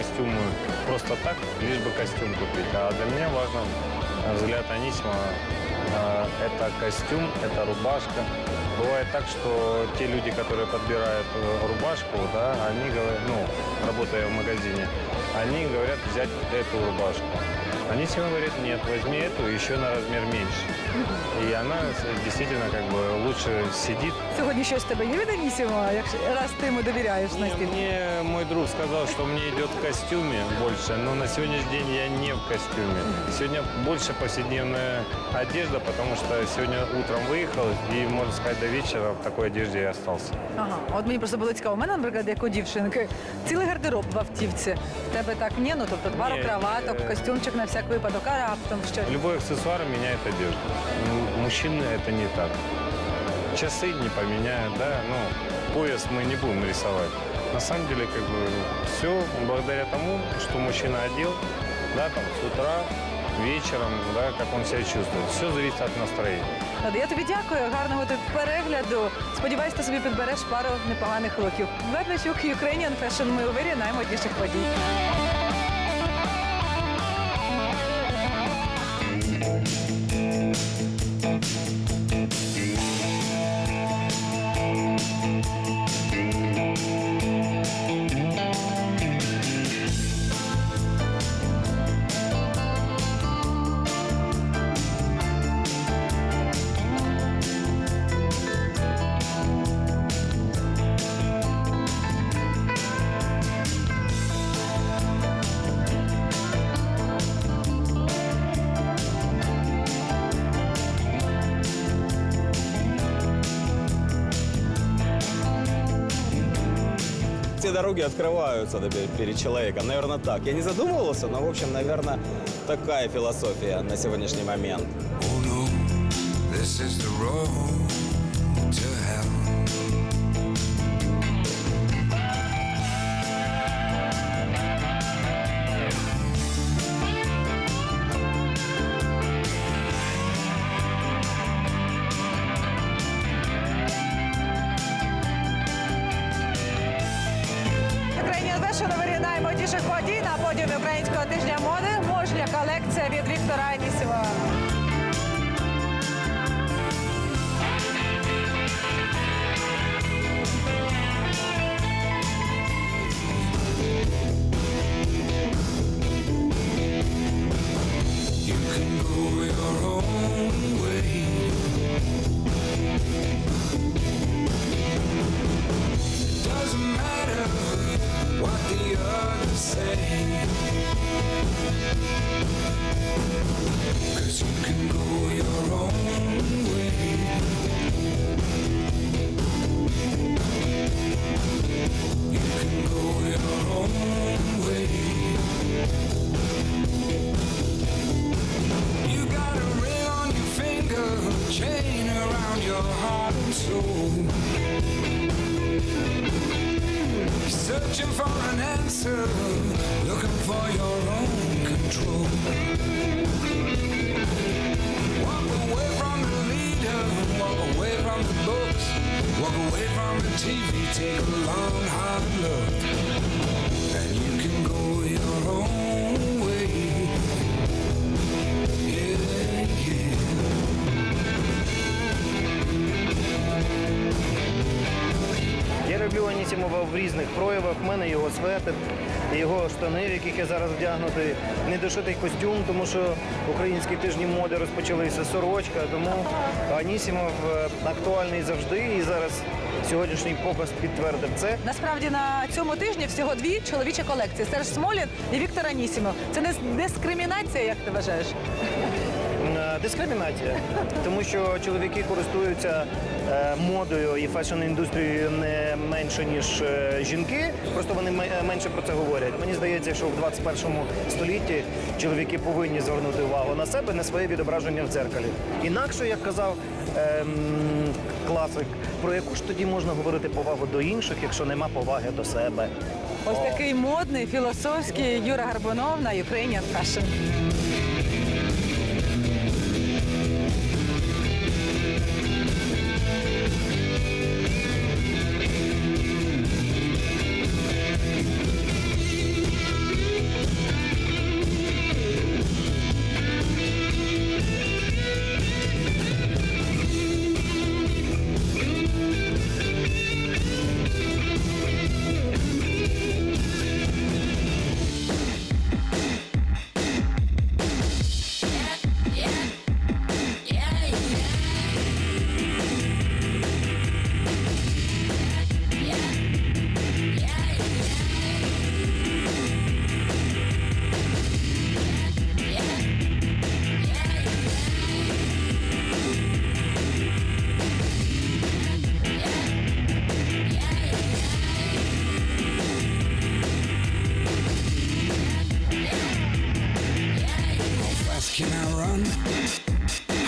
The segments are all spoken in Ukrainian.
костюмы просто так, лишь бы костюм купить. А для меня важно э, взгляд Анисима. Э, Это костюм, это рубашка. Бывает так, что те люди, которые подбирают э, рубашку, да, они говорят, ну, работая в магазине, они говорят взять эту рубашку. Анисима говорит, нет, возьми эту еще на размер меньше. И она с- действительно как бы лучше сидит. Сьогодні щось в тебе є від Анісіма, якщо раз ти йому довіряєш Мне, настільки? мне мой друг сказал, что мне идет в костюме больше, но на сегодняшний день я не в костюме. Сегодня больше повседневная одежда, потому что сегодня утром выехал и, можно сказать, до вечера в такой одежде я остался. Ага, от мені просто було цікаво. У мене, наприклад, як у дівчинки, цілий гардероб в автівці. Тебе так ні, ну тобто пару Ні, краваток, е. костюмчик на всяк випадок, а раптом що. Любой аксессуар меняет одежду. М- Мужчины это не так. Часы не поменяют, да, ну, пояс мы не будем рисовать. На самом деле, как бы, все благодаря тому, что мужчина одел, да, там, с утра, вечером, да, як він себе чувствує. Все залежить від настроєння. Я тобі дякую, гарного тобі перегляду. Сподіваюсь, ти собі підбереш пару непоганих луків. Ведмечук Ukrainian Fashion. Ми у вирі наймодніших подій. Все дороги открываются перед человеком. Наверное, так. Я не задумывался, но, в общем, наверное, такая философия на сегодняшний момент. Oh no, this is the road наймодніших подій на подіумі українського тижня моди. Можля колекція від Віктора Анісіва. You can go your own way. Cause you can go your own way. You can go your own way. You got a ring on your finger, chain around your heart and soul. Searching for an answer, looking for your own control. Walk away from the leader, walk away from the books, walk away from the TV, take a long hard look. Люблю Анісімова в різних проявах. У мене його светр, його штани, в яких я зараз вдягнутий, недошитий костюм, тому що українські тижні моди розпочалися сорочка. Тому Анісімов е, актуальний завжди. І зараз сьогоднішній показ підтвердив це. Насправді на цьому тижні всього дві чоловічі колекції: Серж Смолін і Віктор Анісімов. Це не дискримінація, як ти вважаєш? Дискримінація, тому що чоловіки користуються е, модою і фешн-індустрією не менше ніж е, жінки. Просто вони менше про це говорять. Мені здається, що в 21 столітті чоловіки повинні звернути увагу на себе, на своє відображення в дзеркалі. Інакше, як казав ем, класик, про яку ж тоді можна говорити повагу до інших, якщо нема поваги до себе. Ось такий модний, філософський Юра Гарбунов на Ukrainian Fashion.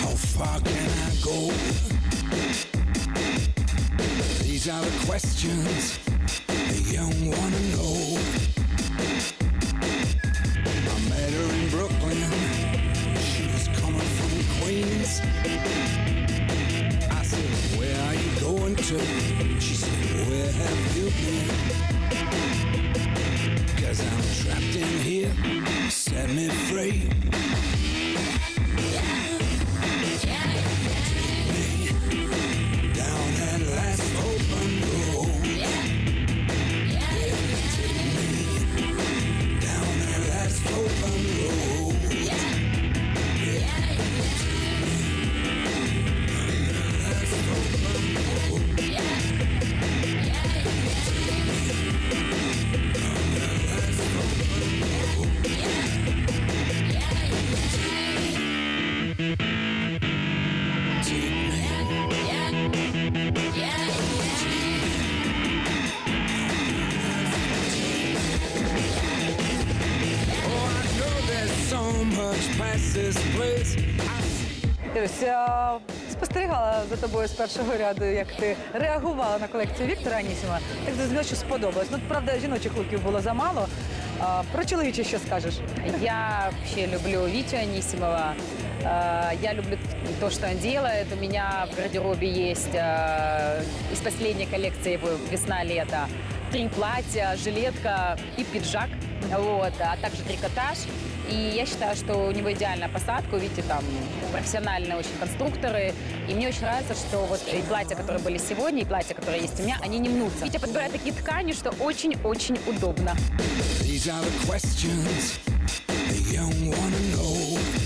How far can I go? These are the questions young. I met her in Brooklyn. She was coming from Queens. I said, Where are you going to? She said, Where have you been? Cause I'm trapped in here. Set me free. Я спостерігала за тобою з першого ряду, як ти реагувала на колекцію Віктора Анісіма. Так зрозуміло, що сподобалось. Ну, правда, жіночих луків було замало. А, про чоловічі що скажеш? Я вообще люблю Витю Анисимова. Я люблю то, что он делает. У меня в гардеробе есть из последней коллекции его весна-лето три платья, жилетка и пиджак, вот, а также трикотаж. И я считаю, что у него идеальная посадка. Увидите, там профессиональные очень конструкторы. И мне очень нравится, что вот и платья, которые были сегодня, и платья, которые есть у меня, они не мнутся. Витя подбирает такие ткани, что очень-очень удобно. These are the questions the young wanna know.